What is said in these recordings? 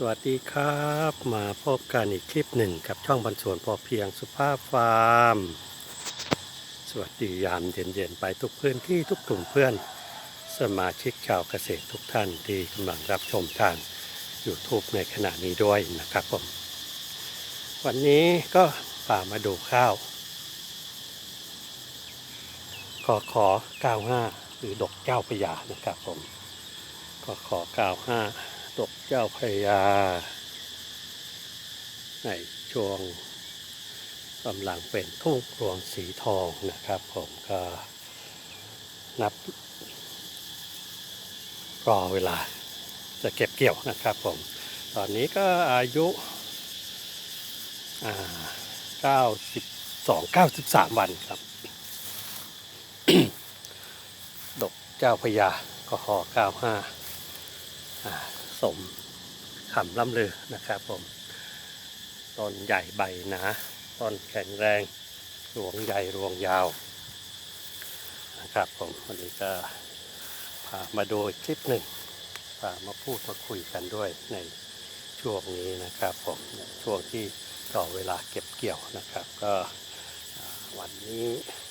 สวัสดีครับ มาพบกันอีกคลิปหนึ่งกับช่องบรรสวนพอเพียงสุภาพฟาร์ม สวัสดียามเย็นๆ ไปทุกพื้นที่ทุกกลุ่มเพื่อน สมาชิกชาวเกษตรทุกท่านที่กำลังรับชมทาง YouTube ในขณะนี้ด้วยนะครับผม วันนี้ก็พามาดูข้าวขอขอ 95 หรือดอกเจ้าพยานะครับผมขอขอ 95 ดอกเจ้าพยา ในช่วงกำลังเป็นทุ่งรวงสีทองนะครับ ผมก็นับ รอเวลาจะเก็บเกี่ยวนะครับผม ตอนนี้ก็อายุา92 93 วันครับ ดกเจ้าพญาก็หอ95อ่า สมขำล่ำลือนะครับผมต้นใหญ่ใบหนาต้นแข็งแรงรวงใหญ่รวงยาวนะครับผมวันนี้ก็พามาดูคลิปหนึ่งพามาพูดมาคุยกันด้วยในช่วงนี้นะครับผมช่วงที่ต่อเวลาเก็บเกี่ยวนะครับ ก็วันนี้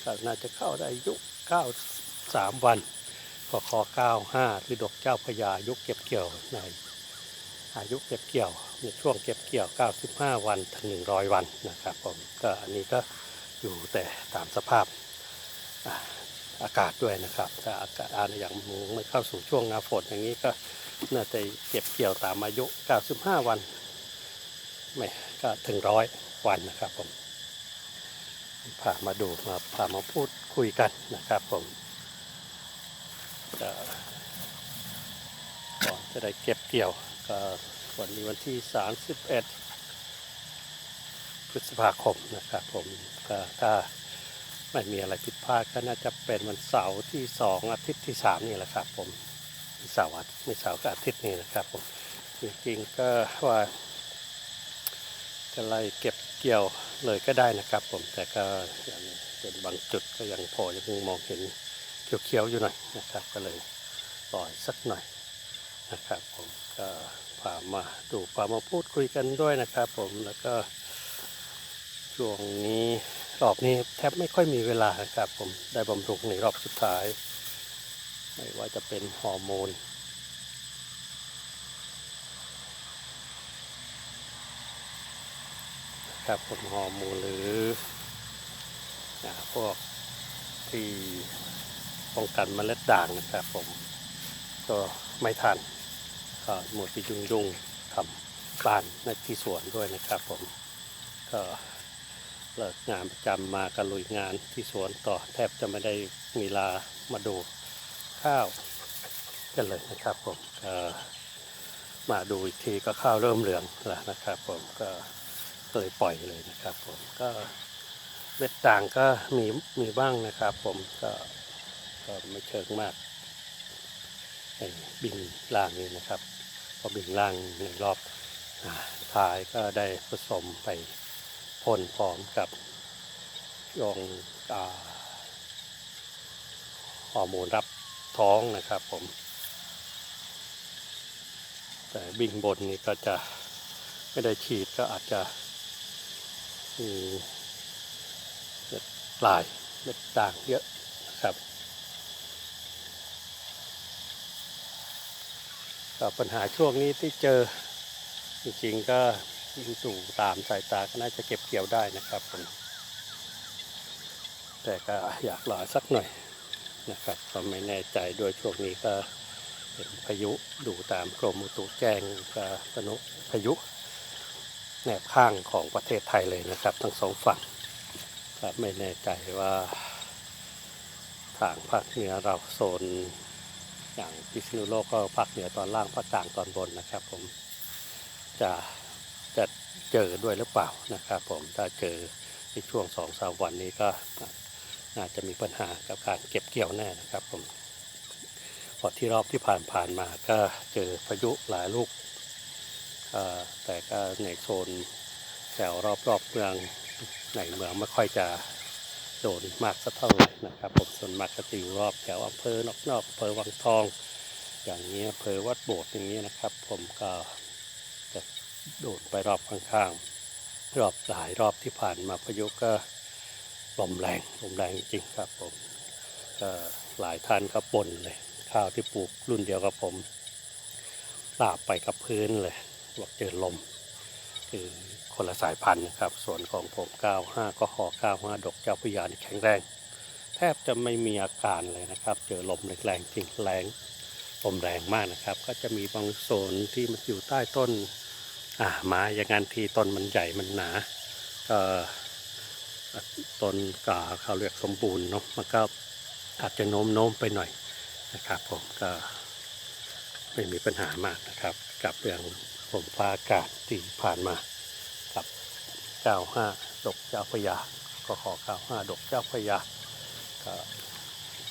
ก็น่าจะเข้าได้อายุ93 วัน พอคอ95คือดอกเจ้าพญายุคเก็บเกี่ยวในอายุเก็บเกี่ยวในช่วงเก็บเกี่ยว 95 วันถึง 100 วันนะครับผมก็อันนี้ก็อยู่แต่ตามสภาพอากาศด้วยนะครับ ถ้าอากาศอาอย่างไม่เข้าสู่ช่วงหน้าฝนอย่างนี้ก็น่าจะเก็บเกี่ยวตามอายุ 95 วันไม่ก็ถึงร้อยวันนะครับผมพามาดูมาพามาพูดคุยกันนะครับผม ก็ก่อนจะได้เก็บเกี่ยวก็วันนี้วันที่ 31 พฤษภาคมนะครับผมก็ถ้าไม่มีอะไรผิดพลาดก็น่าจะเป็นวันเสาร์ที่ 2 อาทิตย์ที่ 3 นี่แหละครับผมเสาร์ไม่เสาร์ก็อาทิตย์นี้นะครับผมจริงๆก็ว่าจะไล่เก็บเกี่ยวเลยก็ได้นะครับผมแต่ก็ยังเป็นบางจุดก็ยังพอยังมองเห็น เขียวๆอยู่หน่อยนะครับ ก็เลยปล่อยสักหน่อยนะครับ ผมก็พามาดูพามาพูดคุยกันด้วยนะครับ ผมแล้วก็ช่วงนี้รอบนี้แทบไม่ค่อยมีเวลานะครับ ผมได้บำรุงในรอบสุดท้าย ไม่ว่าจะเป็นฮอร์โมนครับผมฮอร์โมนหรือพวกที่ ป้องกันเมล็ดด่างนะครับ ผมก็ไม่ทันก็หมดที่ยุ่งยุ่งทำการในที่สวนด้วยนะครับ ผมก็เลิกงานประจำมาก็ลุยงานที่สวนต่อแทบจะไม่ได้มีเวลามาดูข้าวกันเลยนะครับผมมาดูอีกทีก็ข้าวเริ่มเหลืองแล้วนะครับผมก็ก็เลยปล่อยเลยนะครับผมก็เม็ดต่างก็มีมีบ้างนะครับผมก็ ก็ไม่เชิงมากบิ่งล่างนี่นะครับพอบิ่งล่างในรอบอท้ายก็ได้ผสมไปพ่นพร้อมกับยองอ่าฮอร์โมนรับท้องนะครับผม แต่บิ่งบนนี่ก็จะไม่ได้ฉีดก็อาจจะมีเม็ดปลายเม็ดด่างเยอะนะครับ ปัญหาช่วงนี้ที่เจอจริงๆก็ยิงตู่ตามสายตาก็น่าจะเก็บเกี่ยวได้นะครับผมแต่ก็อยากรอสักหน่อยนะครับก็ไม่แน่ใจด้วยช่วงนี้ก็เป็นพายุดูตามกรมอุตุแจ้งก็พนุพายุแนบข้างของประเทศไทยเลยนะครับ ทั้งสองฝั่งก็ไม่แน่ใจว่าทางภาคเหนือเราโซน อย่างพิษณุโลกก็ภาคเหนือตอนล่างภาคกลางตอนบนนะครับ ผมจะจะเจอด้วยหรือเปล่านะครับ ผมถ้าเจอในช่วงสองสามวันนี้ก็น่าจะมีปัญหากับการเก็บเกี่ยวแน่นะครับ ผมพอที่รอบที่ผ่านผ่านมาก็เจอพายุหลายลูกแต่ก็ในโซนแถวรอบรอบๆเมืองในเมืองไม่ค่อยจะ โดนมากสักเท่าไหร่นะครับผมส่วนมากก็จะอยู่รอบแถวอำเภอนอกนอกๆอำเภอวังทอง อย่างนี้อำเภอวัดโบสถ์อย่างนี้นะครับ ผมก็จจะโดดไปรอบข้างๆ รอบหลายรอบที่ผ่านมาพายุก็ลมแรงลมแรงจริงครับผมก็หลายท่านก็บ่นเลยข้าวที่ปลูกรุ่นเดียวกับผมลาบไปกับพื้นเลยบอกเจอลมคือ คนละสายพันธุ์นะครับ ส่วนของผม 95 ก็หอ95ดอกเจ้าพยานแข็งแรง แทบจะไม่มีอาการเลยนะครับ เจอลมแรงๆจริงแรงลมแรงมากนะครับ ก็จะมีบางโซนที่มันอยู่ใต้ต้นอ่าไม้อย่างนั้นที่ต้นมันใหญ่มันหนา ก็ต้นกาเขาเรียกสมบูรณ์เนาะมันก็อาจจะโน้มโน้มไปหน่อยนะครับ ผมก็ไม่มีปัญหามากนะครับ กับเรื่องฝนฟ้าอากาศที่ผ่านมา 95ดกเจ้าพยาก็ขอ95ดกเจ้าพยาก็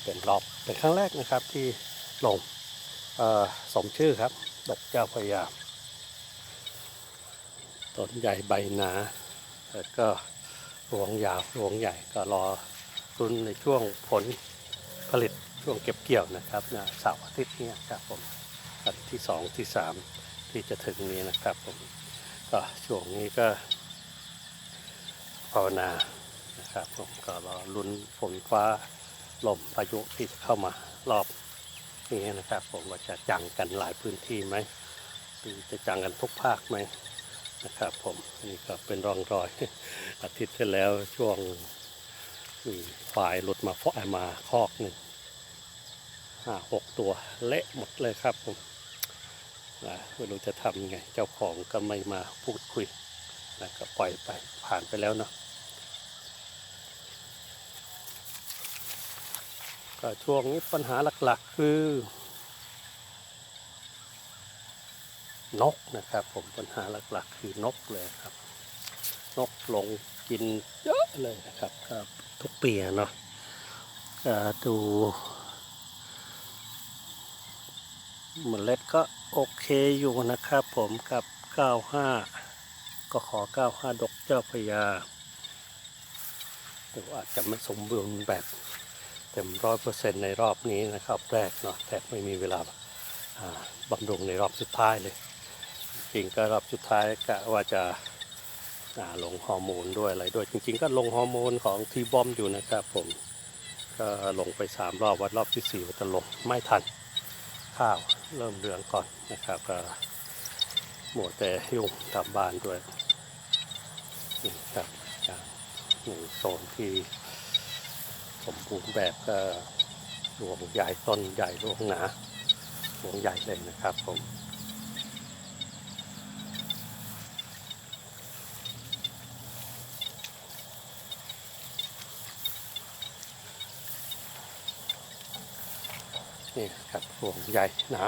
เป็นรอบเป็นครั้งแรกนะครับที่ลงเอ่อสมชื่อครับ ดกเจ้าพยาต้นใหญ่ใบหนาแล้วก็รวงยาวรวงใหญ่ก็รอรุนในช่วงผลผลิตช่วงเก็บเกี่ยวนะครับนะเสาร์อาทิตย์นี้ครับผมอาทิตย์ที่สองที่สามที่จะถึงนี้นะครับผมก็ช่วงนี้ก็ ภาวนานะครับผมก็รอลุ้นฝนฟ้าลมพายุที่จะเข้ามารอบนี้นะครับ ผมว่าจะจังกันหลายพื้นที่ไหมหรือจะจังกันทุกภาคไหมนะครับ ผมนี่ก็เป็นร่องรอยอาทิตย์ที่แล้วช่วงมีควายหลุดมาเพาะมาคอกหนึ่งห้าหกตัวเละหมดเลยครับผมนะไม่รู้จะทำไง เจ้าของก็ไม่มาพูดคุยนะก็ปล่อยไปผ่านไปแล้วเนาะ ก็ช่วงนี้ปัญหาหลักๆ คือนกนะครับผมปัญหาหลักๆ คือนกเลยครับ นกลงกินเยอะเลยนะครับครับทุกปีเนาะก็ดูเมล็ดก็โอเคอยู่นะครับผมกับ 95 ก็ขอ 95 ดกเจ้าพยาแต่ว่าอาจจะไม่สมบูรณ์แบบ เต็มร้อยเปอร์เซ็นต์ในรอบนี้นะครับ แรกเนาะแทบไม่มีเวลาบำรุงในรอบสุดท้ายเลยจริงก็รอบสุดท้ายกะว่าจะาลงฮอร์โมนด้วยอะไรด้วยจริง ๆ ก็ลงฮอร์โมนของทีบอมอยู่นะครับผมก็ลงไปสามรอบวันรอบที่สี่ว่าจะลงไม่ทันข้าวเริ่มเหลืองก่อนนะครับก็หมดแต่ยุ่งทำบ้านด้วยนี่ครับจากหนึ่งโซนที่ สมบูรณ์แบบก็รวงใหญ่ต้นใหญ่รวงหนารวงใหญ่เลยนะครับผมนี่ครับห่วงใหญ่หนะ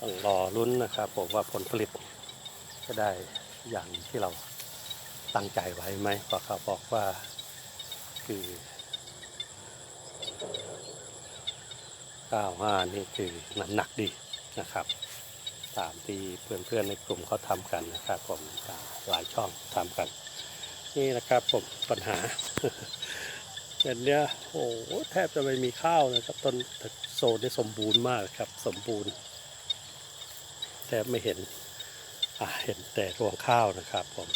ต้องรอลุ้นนะครับผมว่าผลผลิตจะได้อย่างที่เรา ตั้งใจไว้ไหมเพราะเขาบอกว่าคือ95นี่คือน้ำหนักดีนะครับตามที่เพื่อนๆในกลุ่มเขาทำกันนะครับผมหลายช่องทำกัน นี่นะครับผมปัญหาเป็นเนี้ยโอ้โหแทบจะไม่มีข้าวนะครับต้นโซนนี่สมบูรณ์มากครับสมบูรณ์แทบไม่เห็นเห็นแต่รวงข้าวนะครับผม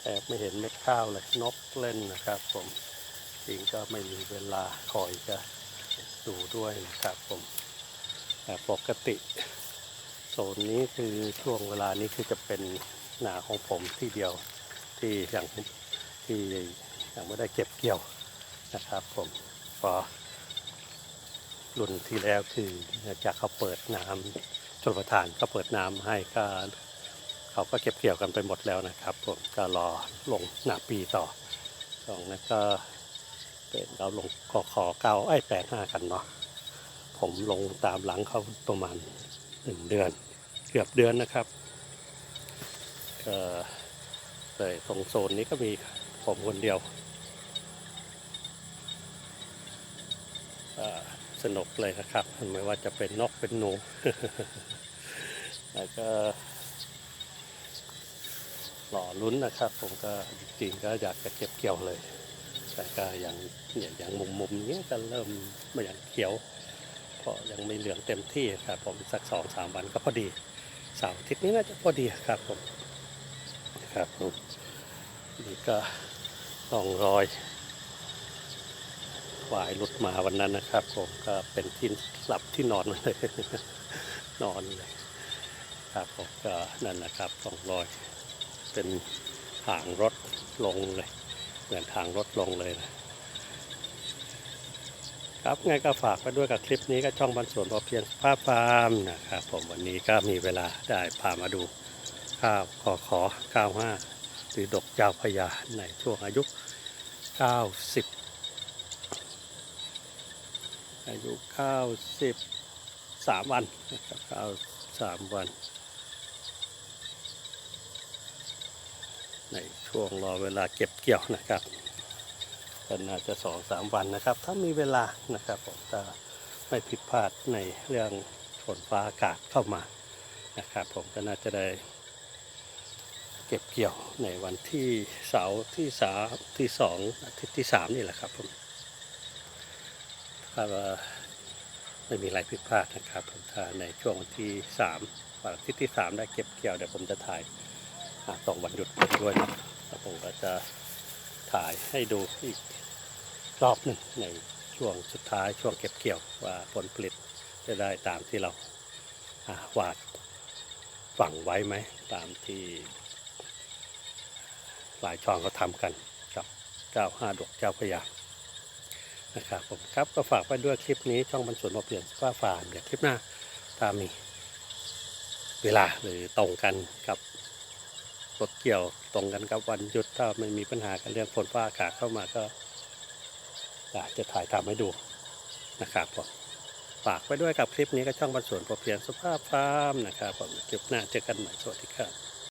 แทบไม่เห็นเม็ดข้าวเลยนกเล่นนะครับผมจริงก็ไม่มีเวลาคอยจะดูด้วยนะครับผมแต่ปกติโซนนี้คือช่วงเวลานี้คือจะเป็นหนาของผมที่เดียวที่อยังที่ยังไม่ได้เก็บเกี่ยวนะครับผมพอรุ่นที่แล้วคือจากเขาเปิดน้ำชลประทานก็เปิดน้ำให้ก็ เขาก็เก็บเกี่ยวกันไปหมดแล้วนะครับ ผมก็รอลงหนาปีต่อสองนั้นก็เป็นเราลงกขอเก้าไอ้แปดห้ากันเนาะผมลงตามหลังเขาประมาณหนึ่งเดือน เกือบเดือนนะครับก็เลยตรงโซนนี้ก็มีผมคนเดียวสนุกเลยนะครับ ไม่ว่าจะเป็นนกเป็นหนูแล้วก็ หล่อลุ้นนะครับ ผมก็จริงก็อยากจะเก็บเกี่ยวเลย แต่ก็อย่างเนี่ยอย่างมุมมุมนี้ก็เริ่มไม่อย่างเขียวเพราะยังไม่เหลืองเต็มที่ครับผมสักสองสามวันก็พอดีเสาร์อาทิตย์นี้น่าจะพอดีครับผมครับผมนี่ก็ต้องรอยหวายหลุดมาวันนั้นนะครับ ผมก็เป็นที่หลับที่นอนมันเลยนอนเลยครับผมก็นั่นนะครับสองรอย เป็นทางรถลงเลย เหมือนทางรถลงเลยนะครับไงก็ฝากไปด้วยกับคลิปนี้ก็ช่องบันสวนพอเพียงภาพฟาร์มนะครับผมวันนี้ก็มีเวลาได้พามาดูข้าวขอขอ95หรือดกเจ้าพระยาในช่วงอายุ 90 อายุ93วันนะครับ93วัน ในช่วงรอเวลาเก็บเกี่ยวนะครับก็น่าจะสองสามวันนะครับ ถ้ามีเวลานะครับผมถ้าไม่ผิดพลาดในเรื่องฝนฟ้าอากาศเข้ามานะครับ ผมก็น่าจะได้เก็บเกี่ยวในวันที่เสาร์ที่สามที่สองอาทิตย์ที่สามนี่แหละครับผมถ้าไม่มีอะไรผิดพลาดนะครับผมถ้าในช่วงวันที่สามวันอาทิตย์ที่สามได้เก็บเกี่ยวเดี๋ยวผมจะถ่าย ตรงวันหยุดด้วยนะแล้วผมก็จะถ่ายให้ดูอีกรอบหนึ่งในช่วงสุดท้ายช่วงเก็บเกี่ยวว่าผลผลิตจะได้ตามที่เราอ่าวาดฝังไว้ไหมตามที่หลายช่องเขาทำกันกับเจ้าห้าดอกเจ้าพยานะครับผมครับก็ฝากไปด้วยคลิปนี้ช่องบรรสวนมาเปลี่ยนฟ้าฟาร์มเดี๋ยวคลิปหน้าถ้ามีเวลาหรือตรงกันกับ รถเกี่ยวตรงกันกับวันหยุดถ้าไม่มีปัญหากันเรื่องฝนฟ้าอากาศเข้ามาก็อาจจะถ่ายทำให้ดูนะครับผมฝากไว้ด้วยกับคลิปนี้ก็ช่องบรรสวนพอเพียงสุภาพฟาร์มนะครับผมคลิปหน้าเจอกันใหม่สวัสดีครับ